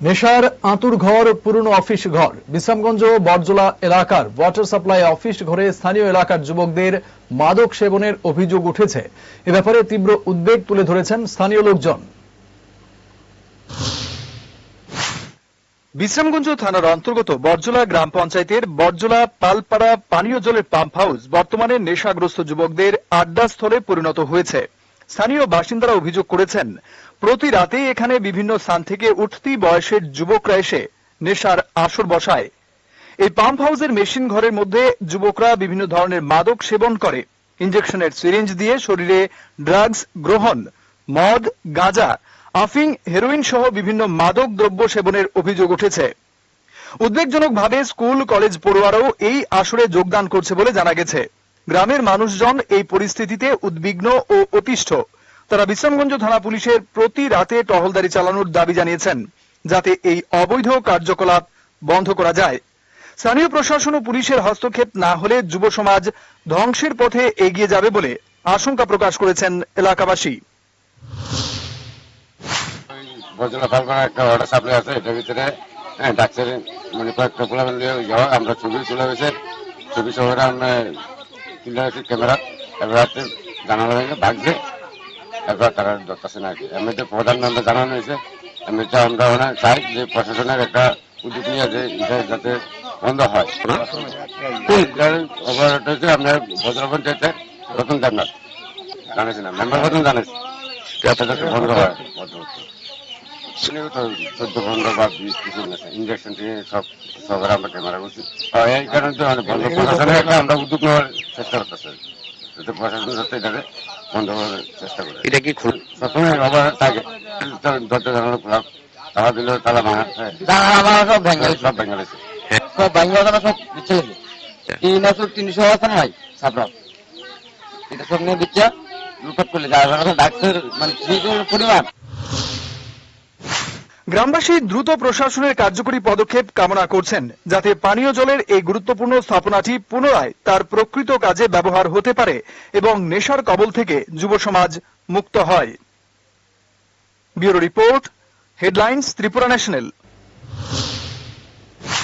নেশার আঁতুর ঘর, পুরনো অফিস ঘর। বিশ্রামগঞ্জ বরজলা এলাকার ওয়াটার সাপ্লাই অফিস ঘরে স্থানীয় এলাকার যুবকদের মাদক সেবনের অভিযোগ উঠেছে। এ ব্যাপারে তীব্র উদ্বেগ তুলে ধরেছেন স্থানীয় লোকজন। বিশ্রামগঞ্জ থানার অন্তর্গত বরজলা গ্রাম পঞ্চায়েতের বরজলা পালপাড়া পানীয় জলের পাম্প হাউস বর্তমানে নেশাগ্রস্ত যুবকদের আড্ডাস্থলে পরিণত হয়েছে। স্থানীয় বাসিন্দারা অভিযোগ করেছেন, প্রতি রাতে এখানে বিভিন্ন স্থান থেকে উঠতি বয়সের যুবকরা এসে নেশার আসর বসায়। এই পাম্প হাউসের মেশিন ঘরের মধ্যে যুবকরা বিভিন্ন ধরনের মাদক সেবন করে। ইঞ্জেকশনের সিরিঞ্জ দিয়ে শরীরে ড্রাগস গ্রহণ, মদ, গাঁজা, আফিং হেরোইন সহ বিভিন্ন মাদক দ্রব্য সেবনের অভিযোগ উঠেছে। উদ্বেগজনকভাবে স্কুল, কলেজ পড়ুয়ারাও এই আসরে যোগদান করছে বলে জানা গেছে। গ্রামের মানুষজন এই পরিস্থিতিতে উদ্বিগ্ন ও অতিষ্ঠ। তারা বিশ্রামগঞ্জ থানা পুলিশের প্রতি রাতে টহলদারি চালানোর দাবি জানিয়েছেন, যাতে এই অবৈধ কার্যকলাপ বন্ধ করা যায়। স্থানীয় প্রশাসন ও পুলিশের হস্তক্ষেপ না হলে যুব সমাজ ধ্বংসের পথে এগিয়ে যাবে বলে আশঙ্কা প্রকাশ করেছেন এলাকাবাসী। হ্যাঁ মানে কয়েকটা আমরা ছবি তোলা হয়েছে ছবি শহরে আমরা তুলে হয়েছে ক্যামেরা রাতে জানানো হয়েছে ভাগছে এবার তারা ধরতেছে না আর কি এমনিতে প্রধান আমরা জানানো হয়েছে। এমনিতে আমরা ওখানে চাই যে প্রশাসনের একটা উদ্যোগ নিয়ে যে এটা যাতে বন্ধ হয়। অপারেট হচ্ছে আপনার বজলা পঞ্চায়েতের রতন জান্নাত। জানাইছি না মেম্বার প্রথম জানাইছি বন্ধ হয়। চোদ্দ পনেরো বা বিশ কিছু ইঞ্জেকশন থেকে সব সবার আমরা ক্যামেরা করছি এই কারণে তো মানে বন্ধ প্রশাসনের একটা আমরা উদ্যোগ নেওয়ার চেষ্টা করতেছি। যাতে প্রশাসন যাতে এটাকে বন্ধ করার চেষ্টা করে। এটা কি প্রথমে আবার থাকে দরজা জানানো খোলা তালা দিল তালা ভাঙা হ্যাঁ, জানালা সব ভেঙে গেছে। সব ভেঙে সব ভেঙে গেছে সব দিচ্ছে গেছে। তিন আসর তিনশো আছে না ভাই? সাপড়া এটা সব নিয়ে দিচ্ছে লুটপাট করলে যার ডাক্তার মানে পরিমাণ গ্রামবাসী দ্রুত প্রশাসনের কার্যকরী পদক্ষেপ কামনা করছেন, যাতে পানীয় জলের এই গুরুত্বপূর্ণ স্থাপনাটি পুনরায় তার প্রকৃত কাজে ব্যবহার হতে পারে এবং নেশার কবল থেকে যুব সমাজ মুক্ত হয়। Bureau report, headlines, Tripura national.